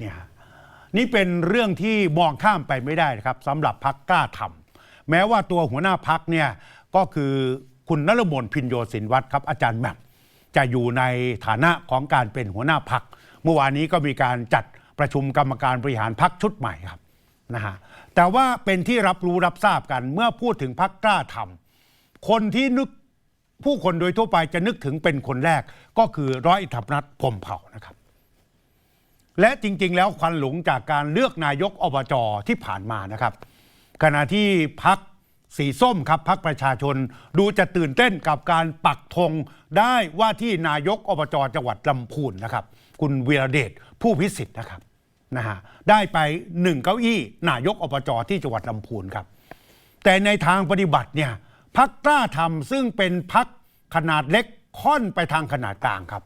เนี่ยนี่เป็นเรื่องที่มองข้ามไปไม่ได้นะครับสำหรับพักกล้าทำแม้ว่าตัวหัวหน้าพักเนี่ยก็คือคุณนรมนพินโยสินวัตรครับอาจารย์แม่มจะอยู่ในฐานะของการเป็นหัวหน้าพักเมื่อวานนี้ก็มีการจัดประชุมกรรมการบริหารพักชุดใหม่ครับนะฮะแต่ว่าเป็นที่รับรู้รับทราบกันเมื่อพูดถึงพักกล้าทำคนที่นึกผู้คนโดยทั่วไปจะนึกถึงเป็นคนแรกก็คือร้อยเอกธรรมนัฐพรมเผ่านะครับ และจริง ๆ แล้วควันหลงจากการเลือกนายกอบจที่ผ่านมานะครับ ขณะที่พักสีส้มครับพักประชาชนดูจะตื่นเต้นกับการปักธงได้ว่าที่นายกอบจจังหวัดลำพูนนะครับ คุณวีรเดชผู้พิสิทธิ์นะครับนะฮะได้ไปหนึ่งเก้าอี้นายกอบจที่จังหวัดลำพูนครับ แต่ในทางปฏิบัติเนี่ยพักกล้าทำซึ่งเป็นพักขนาดเล็กค่อนไปทางขนาดกลางครับ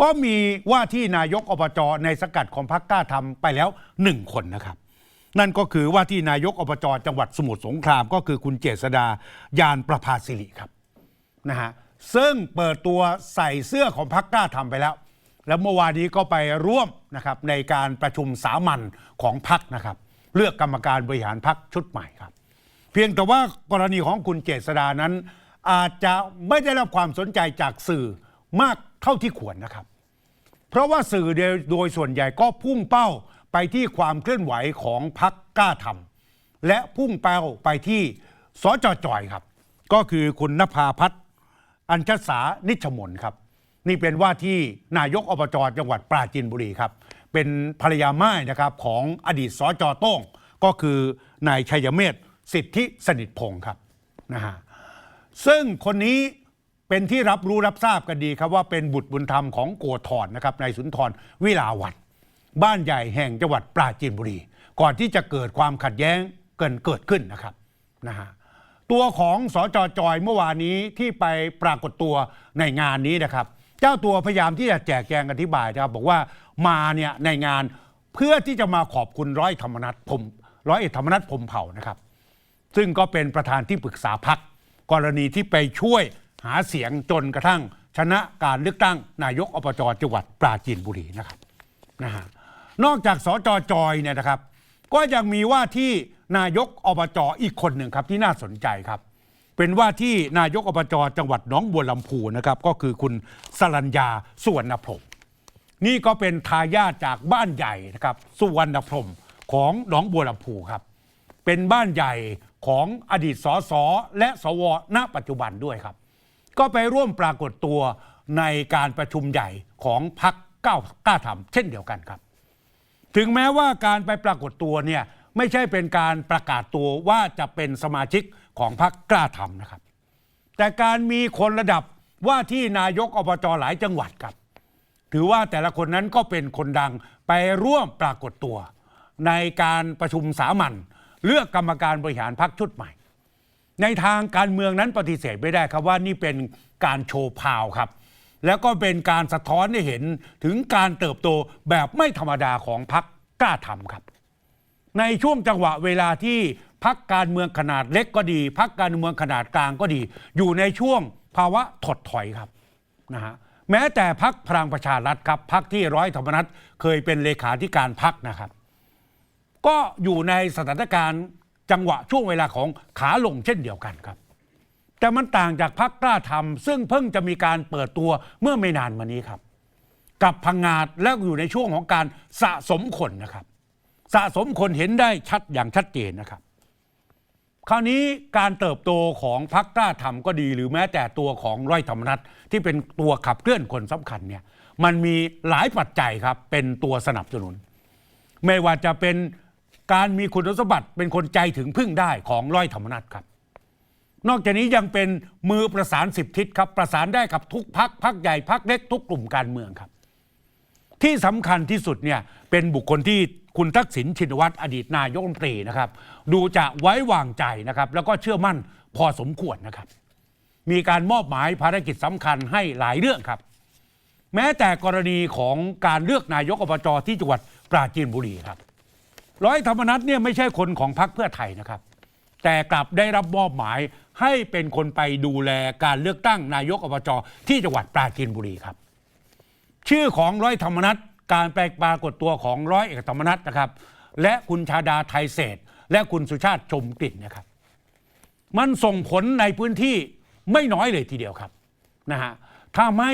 ก็มีว่าที่นายกอบจในสกัดของพักกล้าทำไปแล้วหนึ่งคนนะครับ นั่นก็คือว่าที่นายกอบจจังหวัดสมุทรสงครามก็คือคุณเจษดายานประภาสิริครับนะฮะซึ่งเปิดตัวใส่เสื้อของพักกล้าทำไปแล้ว แล้วเมื่อวานนี้ก็ไปร่วมนะครับในการประชุมสามัญของพักนะครับ เลือกกรรมการบริหารพักชุดใหม่ครับ เพียงแต่ว่ากรณีของคุณเจษดานั้น อาจจะไม่ได้รับความสนใจจากสื่อมาก เท่าที่ควรนะครับ เพราะว่าสื่อโดยโดยส่วนใหญ่ก็พุ่งเป้าไปที่ความเคลื่อนไหวของพักกล้าทำและพุ่งเป้าไปที่สจจอยครับ ก็คือคุณนภาพัฒน์อัญชสานิชมนครับ นี่เป็นว่าที่นายกอบจจังหวัดปราจีนบุรีครับ เป็นภรรยาม่นะครับของอดีตสจโต้งก็คือนายชัยเมธสิทธิสนิทพงศ์ครับนะฮะซึ่งคนนี้ เป็นที่รับรู้รับทราบกันดีครับว่าเป็นบุตรบุญธรรมของโกธรนะครับนายสุนทรวิลาวันบ้านใหญ่แห่งจังหวัดปราจีนบุรี ก่อนที่จะเกิดความขัดแย้งเกินเกิดขึ้นนะครับนะฮะตัวของสจจอยเมื่อวานนี้ที่ไปปรากฏตัวในงานนี้นะครับ เจ้าตัวพยายามที่จะแจกแจงอธิบายนะครับบอกว่ามาเนี่ยในงานเพื่อที่จะมาขอบคุณร้อยธรรมนัฐพรหมร้อยเอกธรรมนัฐพรหมเผ่านะครับ ซึ่งก็เป็นประธานที่ปรึกษาพักกรณีที่ไปช่วย หาเสียงจนกระทั่งชนะการเลือกตั้งนายกอบจจังหวัดปราจีนบุรีนะครับนะฮะนอกจากสจจอยเนี่ยนะครับ ก็ยังมีว่าที่นายกอบจอีกคนหนึ่งครับที่น่าสนใจครับ เป็นว่าที่นายกอบจจังหวัดหนองบัวลำพูนะครับ ก็คือคุณสรัญญาสุวรรณพรมนี่ก็เป็นทายาทจากบ้านใหญ่นะครับสุวรรณพรมของหนองบัวลำพูครับ เป็นบ้านใหญ่ของอดีตสสและสวณปัจจุบันด้วยครับ ก็ไปร่วมปรากฏตัวในการประชุมใหญ่ของพักก้าวกล้าทำเช่นเดียวกันครับ ถึงแม้ว่าการไปปรากฏตัวเนี่ยไม่ใช่เป็นการประกาศตัวว่าจะเป็นสมาชิกของพรรคกล้าทำนะครับ แต่การมีคนระดับว่าที่นายกอบจหลายจังหวัดครับ ถือว่าแต่ละคนนั้นก็เป็นคนดังไปร่วมปรากฏตัว ในการประชุมสามัญเลือกกรรมการบริหารพรรคชุดใหม่ ในทางการเมืองนั้นปฏิเสธไม่ได้ครับว่านี่เป็นการโชว์พาวครับ แล้วก็เป็นการสะท้อนให้เห็นถึงการเติบโตแบบไม่ธรรมดาของพรรคกล้าทำครับ ในช่วงจังหวะเวลาที่พักการเมืองขนาดเล็กก็ดี พักการเมืองขนาดกลางก็ดี อยู่ในช่วงภาวะถดถอยครับนะฮะแม้แต่พักพลังประชารัฐครับพักที่ร้อยธรรมนัฐเคยเป็นเลขาธิการพักนะครับ ก็อยู่ในสถานการณ์ จังหวะช่วงเวลาของขาลงเช่นเดียวกันครับ แต่มันต่างจากพักกล้าทำซึ่งเพิ่งจะมีการเปิดตัวเมื่อไม่นานมานี้ครับ กับพังงาดและอยู่ในช่วงของการสะสมคนนะครับ สะสมคนเห็นได้ชัดอย่างชัดเจนนะครับ คราวนี้การเติบโตของพักกล้าทำก็ดี หรือแม้แต่ตัวของร้อยธรรมนัฐที่เป็นตัวขับเคลื่อนคนสำคัญเนี่ยมันมีหลายปัจจัยครับเป็นตัวสนับสนุน ไม่ว่าจะเป็น การมีคุณสมบัติเป็นคนใจถึงพึ่งได้ของร้อยธรรมนัฐครับ นอกจากนี้ยังเป็นมือประสานสิบทิศครับ ประสานได้กับทุกพักพักใหญ่พักเล็กทุกกลุ่มการเมืองครับ ที่สำคัญที่สุดเนี่ยเป็นบุคคลที่คุณทักษิณชินวัตรอดีตนายกรัฐมนตรีนะครับ ดูจะไว้วางใจนะครับ แล้วก็เชื่อมั่นพอสมควรนะครับ มีการมอบหมายภารกิจสำคัญให้หลายเรื่องครับ แม้แต่กรณีของการเลือกนายกอบจที่จังหวัดปราจีนบุรีครับ ร้อยธรรมนัฐเนี่ยไม่ใช่คนของพรรคเพื่อไทยนะครับ แต่กลับได้รับมอบหมายให้เป็นคนไปดูแลการเลือกตั้งนายกอบจที่จังหวัดปราจีนบุรีครับ ชื่อของร้อยธรรมนัฐการไปลปรากฏตัวของร้อยเอกธรรมนัฐนะครับ และคุณชาดาไทยเศรษฐและคุณสุชาติชมกลิ่นนะครับ มันส่งผลในพื้นที่ไม่น้อยเลยทีเดียวครับนะฮะ ถ้าไม่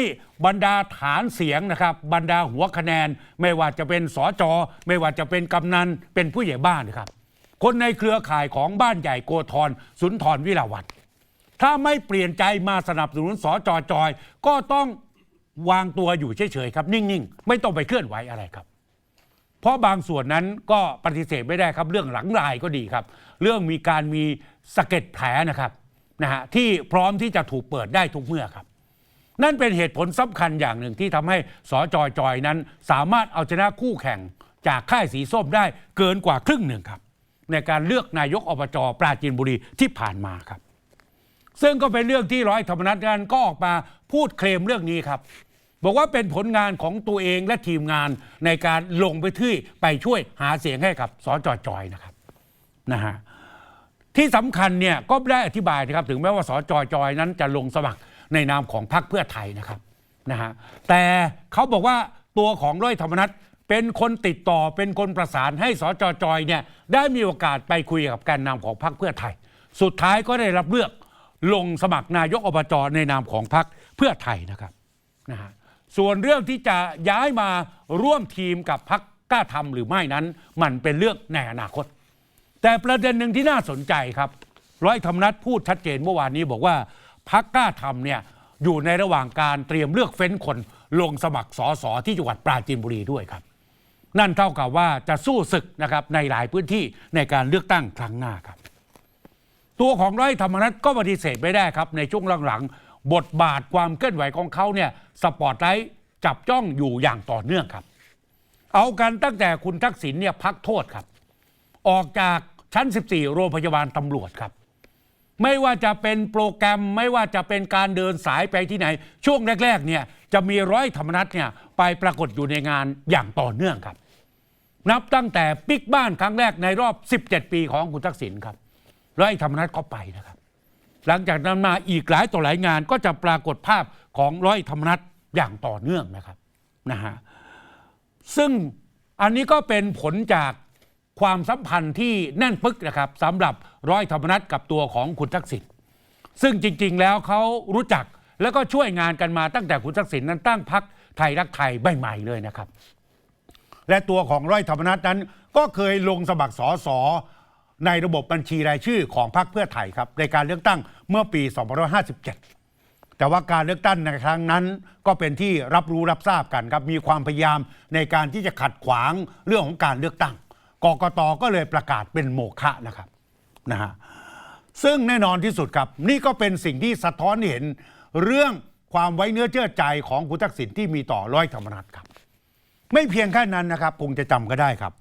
บรรดาฐานเสียงนะครับ บรรดาหัวคะแนน ไม่ว่าจะเป็นสอจอไม่ว่าจะเป็นกำนันเป็นผู้ใหญ่บ้านนะครับ คนในเครือข่ายของบ้านใหญ่โกธรสุนทรวิลาวัตถ้าไม่เปลี่ยนใจมาสนับสนุนสอจอจอย ก็ต้องวางตัวอยู่เฉยๆครับนิ่งๆ ไม่ต้องไปเคลื่อนไหวอะไรครับ เพราะบางส่วนนั้นก็ปฏิเสธไม่ได้ครับ เรื่องหลังลายก็ดีครับ เรื่องมีการมีสะเก็ดแผลนะครับนะฮะที่พร้อมที่จะถูกเปิดได้ทุกเมื่อครับ นั่นเป็นเหตุผลสำคัญอย่างหนึ่งที่ทำให้สอจอยจอยนั้น สามารถเอาชนะคู่แข่งจากค่ายสีส้มได้เกินกว่าครึ่งหนึ่งครับ ในการเลือกนายกอบจปราจีนบุรีที่ผ่านมาครับ ซึ่งก็เป็นเรื่องที่ร้อยธรรมนัฐนั้นก็ออกมาพูดเคลมเรื่องนี้ครับ บอกว่าเป็นผลงานของตัวเองและทีมงานในการลงไปที่ไปช่วยหาเสียงให้กับสจจอยนะครับนะฮะที่สำคัญเนี่ยก็ได้อธิบายนะครับถึงแม้ว่าสจจอยนั้นจะลงสมัคร ในนามของพรรคเพื่อไทยนะครับนะฮะแต่เขาบอกว่าตัวของร้อยธรรมนัฐเป็นคนติดต่อเป็นคนประสานให้สจจอยเนี่ยได้มีโอกาสไปคุยกับแกนนำของพรรคเพื่อไทย สุดท้ายก็ได้รับเลือกลงสมัครนายกอบจในนามของพรรคเพื่อไทยนะครับนะฮะส่วนเรื่องที่จะย้ายมาร่วมทีมกับพักกล้าทำหรือไม่นั้น มันเป็นเรื่องในอนาคต แต่ประเด็นหนึ่งที่น่าสนใจครับ ร้อยธรรมนัฐพูดชัดเจนเมื่อวานนี้บอกว่า พักกล้าทำเนี่ยอยู่ในระหว่างการเตรียมเลือกเฟ้นคนลงสมัครสอสอที่จังหวัดปราจีนบุรีด้วยครับ นั่นเท่ากับว่าจะสู้ศึกนะครับในหลายพื้นที่ในการเลือกตั้งครั้งหน้าครับ ตัวของร้อยธรรมนัฐก็ปฏิเสธไม่ได้ครับ ในช่วงหลังๆบทบาทความเคลื่อนไหวของเขาเนี่ยสปอตไลท์จับจ้องอยู่อย่างต่อเนื่องครับ เอากันตั้งแต่คุณทักษิณเนี่ยพักโทษครับ ออกจากชั้น 14 โรงพยาบาลตำรวจครับ ไม่ว่าจะเป็นโปรแกรมไม่ว่าจะเป็นการเดินสายไปที่ไหน ช่วงแรก ๆ เนี่ยจะมีร้อยธรรมนัฐเนี่ยไปปรากฏอยู่ในงานอย่างต่อเนื่องครับ นับตั้งแต่ปิกบ้านครั้งแรกในรอบ 17 ปีของคุณทักษิณครับร้อยธรรมนัฐก็ไปนะครับ หลังจากนั้นมาอีกหลายต่อหลายงานก็จะปรากฏภาพของร้อยธรรมนัฐอย่างต่อเนื่องนะครับนะฮะซึ่งอันนี้ก็เป็นผลจาก ความสัมพันธ์ที่แน่นปึกนะครับสำหรับร้อยธรรมนัฐกับตัวของคุณทักษิณซึ่งจริง ๆ แล้วเขารู้จักแล้วก็ช่วยงานกันมาตั้งแต่คุณทักษิณนั้นตั้งพักไทยรักไทยใหม่ๆเลยนะครับ และตัวของร้อยธรรมนัฐนั้น ก็เคยลงสมัครสอสอในระบบบัญชีรายชื่อของพรรคเพื่อไทยครับในการเลือกตั้งเมื่อปี 2557 แต่ว่าการเลือกตั้งในครั้งนั้น ก็เป็นที่รับรู้รับทราบกันครับมีความพยายามในการที่จะขัดขวางเรื่องของการเลือกตั้ง กกตก็เลยประกาศเป็นโมฆะนะครับนะฮะซึ่งแน่นอนที่สุดครับ นี่ก็เป็นสิ่งที่สะท้อนเห็นเรื่องความไว้เนื้อเชื่อใจของคุณทักษิณที่มีต่อร้อยธรรมนัฐครับ ไม่เพียงแค่นั้นนะครับคงจะจำก็ได้ครับ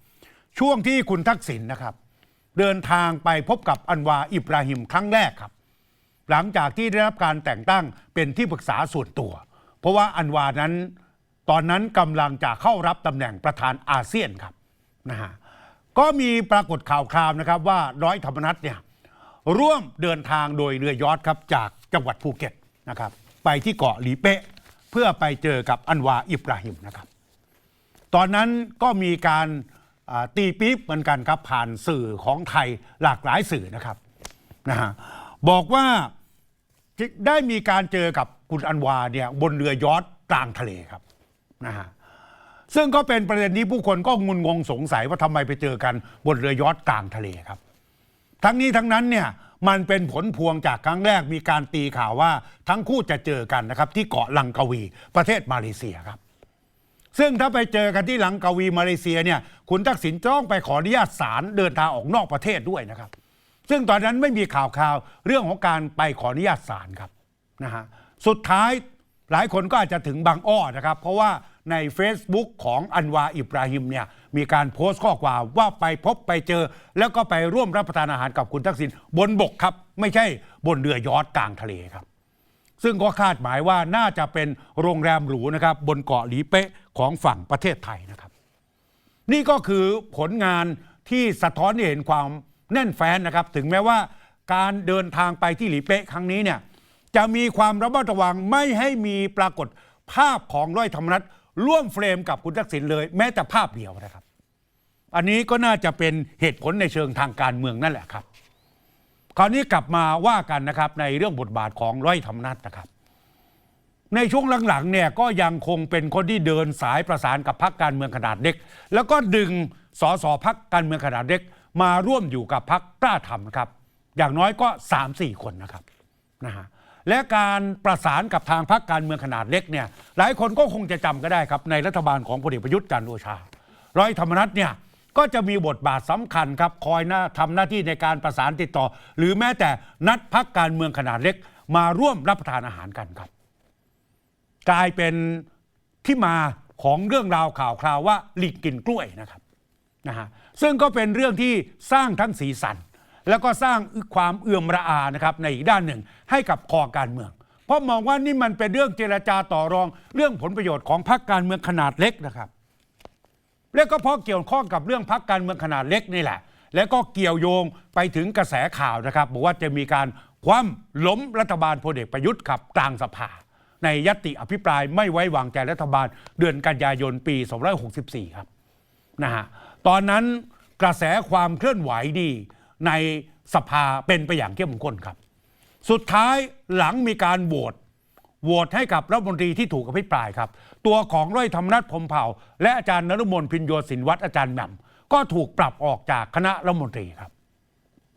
ช่วงที่คุณทักษิณนะครับ เดินทางไปพบกับอันวาอิบราฮิมครั้งแรกครับ หลังจากที่ได้รับการแต่งตั้งเป็นที่ปรึกษาส่วนตัว เพราะว่าอันวานั้นตอนนั้นกำลังจะเข้ารับตำแหน่งประธานอาเซียนครับนะฮะ ก็มีปรากฏข่าวคราวนะครับว่าร้อยธรรมนัฐเนี่ยร่วมเดินทางโดยเรือยอทครับจากจังหวัดภูเก็ตนะครับไปที่เกาะหลีเป๊ะเพื่อไปเจอกับอันวาอิบราฮิมนะครับ ตอนนั้นก็มีการตีปี๊บเหมือนกันครับผ่านสื่อของไทยหลากหลายสื่อนะครับนะฮะบอกว่าได้มีการเจอกับคุณอันวาเนี่ยบนเรือยอทกลางทะเลครับนะฮะ ซึ่งก็เป็นประเด็นนี้ผู้คนก็งุนงงสงสัยว่าทำไมไปเจอกันบนเรือยอทกลางทะเลครับ ทั้งนี้ทั้งนั้นเนี่ยมันเป็นผลพวงจากครั้งแรกมีการตีข่าวว่าทั้งคู่จะเจอกันนะครับที่เกาะลังกาวีประเทศมาเลเซียครับ ซึ่งถ้าไปเจอกันที่ลังกาวีมาเลเซียเนี่ยคุณทักษิณต้องไปขออนุญาตศาลเดินทางออกนอกประเทศด้วยนะครับ ซึ่งตอนนั้นไม่มีข่าวข่าวเรื่องของการไปขออนุญาตศาลครับนะฮะสุดท้ายหลายคนก็อาจจะถึงบางอ้อนะครับ เพราะว่า ใน Facebook ของอันวาอิบราฮิมเนี่ยมีการโพสต์ข้อความว่าไปพบไปเจอ แล้วก็ไปร่วมรับประทานอาหารกับคุณทักษิณบนบกครับ ไม่ใช่บนเรือยอทกลางทะเลครับ ซึ่งก็คาดหมายว่าน่าจะเป็นโรงแรมหรูนะครับบนเกาะหลีเป๊ะของฝั่งประเทศไทยนะครับ นี่ก็คือผลงานที่สะท้อนให้เห็นความแน่นแฟ้นนะครับ ถึงแม้ว่าการเดินทางไปที่หลีเป๊ะครั้งนี้เนี่ยจะมีความระมัดระวังไม่ให้มีปรากฏภาพของร้อยธรรมนัฐ ร่วมเฟรมกับคุณทักษิณเลย แม้แต่ภาพเดียวนะครับ อันนี้ก็น่าจะเป็นเหตุผลในเชิงทางการเมืองนั่นแหละครับ คราวนี้กลับมาว่ากันนะครับในเรื่องบทบาทของร้อยธรรมนัฐนะครับ ในช่วงหลังๆเนี่ยก็ยังคงเป็นคนที่เดินสายประสานกับพรรคการเมืองขนาดเล็ก แล้วก็ดึงสสพักการเมืองขนาดเล็ก มาร่วมอยู่กับพรรคกล้าทำครับ อย่างน้อยก็ 3-4 คนนะครับนะฮะ และการประสานกับทางพรรคการเมืองขนาดเล็กเนี่ยหลายคนก็คงจะจำก็ได้ครับในรัฐบาลของพลเอกประยุทธ์จันทร์โอชา ร้อยธรรมนัฐเนี่ยก็จะมีบทบาทสำคัญครับคอยหน้าทำหน้าที่ในการประสานติดต่อ หรือแม้แต่นัดพักการเมืองขนาดเล็ก มาร่วมรับประทานอาหารกันครับ กลายเป็นที่มาของเรื่องราวข่าวคราวว่าหลิงกินกล้วยนะครับนะฮะซึ่งก็เป็นเรื่องที่สร้างทั้งสีสัน แล้วก็สร้างความเอื่อมระอานะครับในอีกด้านหนึ่งให้กับคอการเมือง เพราะมองว่านี่มันเป็นเรื่องเจรจาต่อรอง เรื่องผลประโยชน์ของพรรคการเมืองขนาดเล็กนะครับ และก็เพราะเกี่ยวข้องกับเรื่องพักการเมืองขนาดเล็กนี่แหละ แล้วก็เกี่ยวโยงไปถึงกระแสข่าวนะครับบอกว่าจะมีการคว่ำล้มรัฐบาลพลเอกประยุทธ์ขับกลางสภา ในยติอภิปรายไม่ไว้วางใจรัฐบาลเดือนกันยายนปี 2564 ครับนะฮะตอนนั้นกระแสความเคลื่อนไหวดี ในสภาเป็นไปอย่างเข้มข้นครับ สุดท้ายหลังมีการโหวตโหวตให้กับรัฐมนตรีที่ถูกอภิปรายครับ ตัวของร้อยธรรมนัฐพรมเผ่า และอาจารย์นฤมลพินโยสินวัตรอาจารย์แหม่มก็ถูกปรับออกจากคณะรัฐมนตรีครับ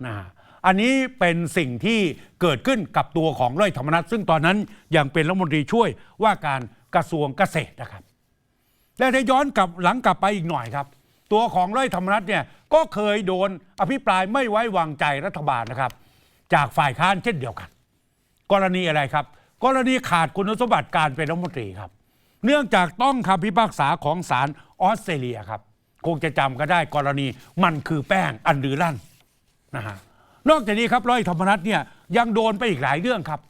นะฮะอันนี้เป็นสิ่งที่เกิดขึ้นกับตัวของร้อยธรรมนัฐซึ่งตอนนั้นยังเป็นรัฐมนตรีช่วยว่าการกระทรวงเกษตรนะครับและถ้าย้อนกลับหลังกลับไปอีกหน่อยครับ ตัวของร้อยธรรมนัฐเนี่ยก็เคยโดนอภิปรายไม่ไว้วางใจรัฐบาลนะครับ จากฝ่ายค้านเช่นเดียวกัน กรณีอะไรครับ กรณีขาดคุณสมบัติการเป็นรัฐมนตรีครับ เนื่องจากต้องคำพิพากษาของศาลออสเตรเลียครับ คงจะจำก็ได้กรณีมันคือแป้งอันดือลั่นนะฮะนอกจากนี้ครับร้อยธรรมนัฐเนี่ยยังโดนไปอีกหลายเรื่องครับ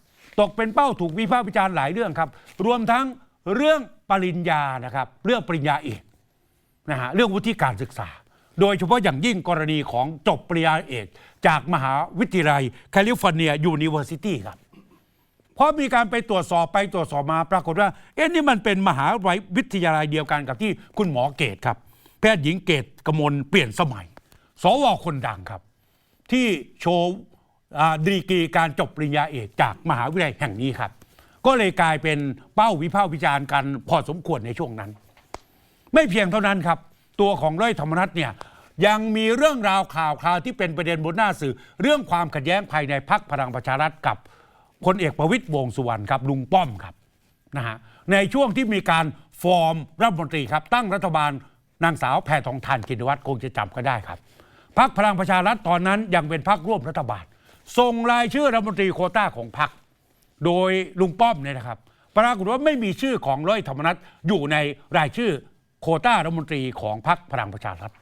ตกเป็นเป้าถูกวิพากษ์วิจารณ์หลายเรื่องครับ รวมทั้งเรื่องปริญญานะครับ เรื่องปริญญาเอก นะฮะเรื่องวุฒิการศึกษา โดยเฉพาะอย่างยิ่งกรณีของจบปริญญาเอกจากมหาวิทยาลัยแคลิฟอร์เนียยูนิเวอร์ซิตี้ครับ เพราะมีการไปตรวจสอบไปตรวจสอบมาปรากฏว่า เอ๊ะนี่มันเป็นมหาวิทยาลัยเดียวกันกับที่คุณหมอเกตครับ แพทย์หญิงเกตกมลเปลี่ยนสมัย สวคนดังครับ ที่โชว์ดีกรีการจบปริญญาเอกจากมหาวิทยาลัยแห่งนี้ครับ ก็เลยกลายเป็นเป้าวิพากษ์วิจารณ์กันพอสมควรในช่วงนั้น ไม่เพียงเท่านั้นครับ ตัวของร้อยธรรมนัฐเนี่ยยังมีเรื่องราวข่าวคราวที่เป็นประเด็นบนหน้าสื่อ เรื่องความขัดแย้งภายในพักพลังประชารัฐกับพลเอกประวิตยวงสุวรรณครับลุงป้อมครับนะฮะในช่วงที่มีการฟอร์มรัฐมนตรีครับ ตั้งรัฐบาลนางสาวแพทองทานชินวัตรคงจะจำก็ได้ครับพักพลังประชารัฐตอนนั้นยังเป็นพักร่วมรัฐบาลส่งรายชื่อรัฐมนตรีโคต้าของพักโดยลุงป้อมเนี่ยนะครับ ปรากฏว่าไม่มีชื่อของร้อยธรรมนัฐอยู่ในรายชื่อ โคต้ารัฐมนตรีของพรรคพลังประชารัฐ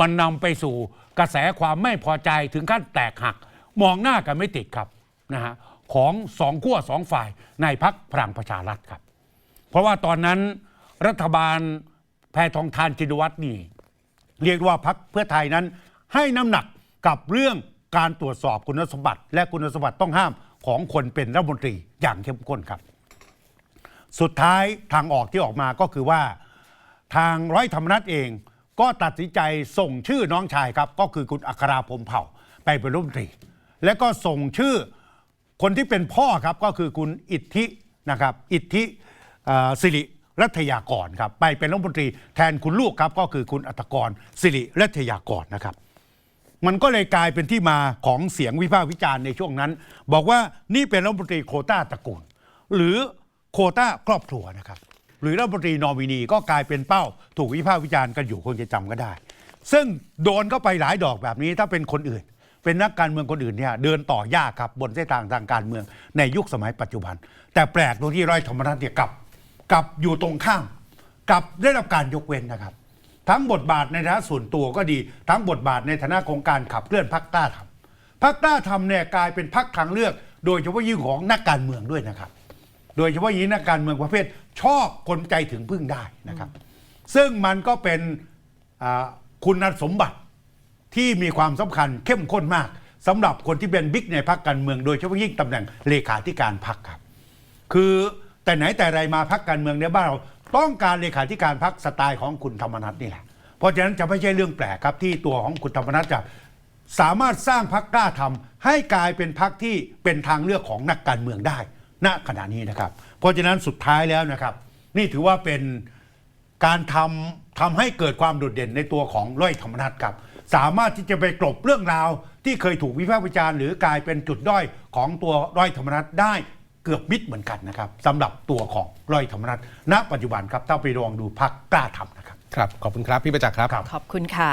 มันนำไปสู่กระแสความไม่พอใจถึงขั้นแตกหัก มองหน้ากันไม่ติดครับนะฮะของสองขั้วสองฝ่ายในพรรคพลังประชารัฐครับ เพราะว่าตอนนั้นรัฐบาลแพทองทานชินวัตรนี่ เรียกว่าพักเพื่อไทยนั้น ให้น้ำหนักกับเรื่องการตรวจสอบคุณสมบัติ และคุณสมบัติต้องห้ามของคนเป็นรัฐมนตรีอย่างเข้มข้นครับ สุดท้ายทางออกที่ออกมาก็คือว่า ทางร้อยธรรมนัฐเอง ก็ตัดสินใจส่งชื่อน้องชายครับ ก็คือคุณอัคราพรมเผ่าไปเป็นรัฐมนตรี และก็ส่งชื่อคนที่เป็นพ่อครับก็คือคุณอิทธินะครับ อิทธิสิริรัตยากรครับ ไปเป็นรัฐมนตรีแทนคุณลูกครับ ก็คือคุณอัตกรสิริรัตยากรนะครับ มันก็เลยกลายเป็นที่มาของเสียงวิพากษ์วิจารณ์ในช่วงนั้น บอกว่านี่เป็นรัฐมนตรีโคต้าตระกูล หรือโคต้าครอบครัวนะครับ หรือรัฐมนตรีนอมินีก็กลายเป็นเป้า ถูกวิพากษ์วิจารณ์กันอยู่คงจะจำก็ได้ ซึ่งโดนเข้าไปหลายดอกแบบนี้ถ้าเป็นคนอื่น เป็นนักการเมืองคนอื่นเนี่ยเดินต่อยากครับบนเส้นทางทางการเมืองในยุคสมัยปัจจุบัน แต่แปลกตรงที่ร้อยธรรมนัฐเนี่ยกลับกลับอยู่ตรงข้ามกลับได้รับการยกเว้นนะครับ ทั้งบทบาทในฐานะส่วนตัวก็ดี ทั้งบทบาทในฐานะของการขับเคลื่อนพรรคกล้าทำพรรคกล้าทำเนี่ยกลายเป็นพรรคทางเลือก โดยเฉพาะยิ่งของนักการเมืองด้วยนะครับ โดยเฉพาะยิ่งนักการเมืองประเภทชอบคนใจถึงพึ่งได้นะครับ ซึ่งมันก็เป็นคุณสมบัติที่มีความสำคัญเข้มข้นมากสำหรับคนที่เป็นบิ๊กในพรรคการเมือง โดยเฉพาะยิ่งตำแหน่งเลขาธิการพรรคครับ คือแต่ไหนแต่ไรมาพักการเมืองในบ้านเราต้องการเลขาธิการพักสไตล์ของคุณธรรมนัฐนี่แหละเพราะฉะนั้นจะไม่ใช่เรื่องแปลกครับที่ตัวของคุณธรรมนัฐจะสามารถสร้างพักกล้าทำให้กลายเป็นพักที่เป็นทางเลือกของนักการเมืองได้ ณขณะนี้นะครับ เพราะฉะนั้นสุดท้ายแล้วนะครับ นี่ถือว่าเป็นการทำทำให้เกิดความโดดเด่นในตัวของร้อยธรรมนัฐครับ สามารถที่จะไปกลบเรื่องราว ที่เคยถูกวิพากษ์วิจารณ์หรือกลายเป็นจุดด้อยของตัวร้อยธรรมนัฐได้เกือบมิดเหมือนกันนะครับสำหรับตัวของร้อยธรรมนัฐณปัจจุบันครับถ้าไปลองดูพักกล้าทำนะครับครับ ขอบคุณครับ พี่ประจักษ์ครับครับขอบคุณค่ะ